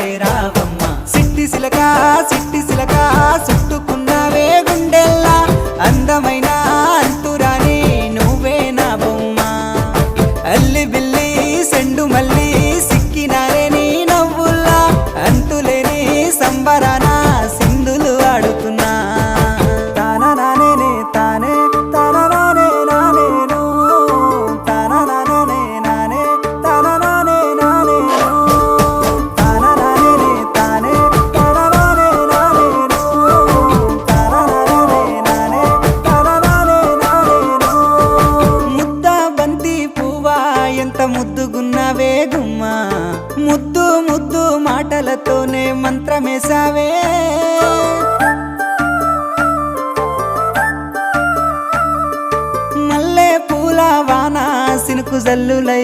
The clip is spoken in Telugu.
చేరావమ్మ సిట్టి సిలక సిట్టి సిలక చుట్టుకున్నావే గుండెల్లా అందమైన అంతురాని నువ్వే నా బొమ్మ. అల్లి బిల్లి సెండు మల్లి సిక్కినారే నీ నవ్వుల్లా. అంతులేని సంబరానా ముద్దుగున్నావే గుమ్మ. ముద్దు ముద్దు మాటలతోనే మంత్రమేసావే మల్లె పూల వాన సినుకు జల్లులై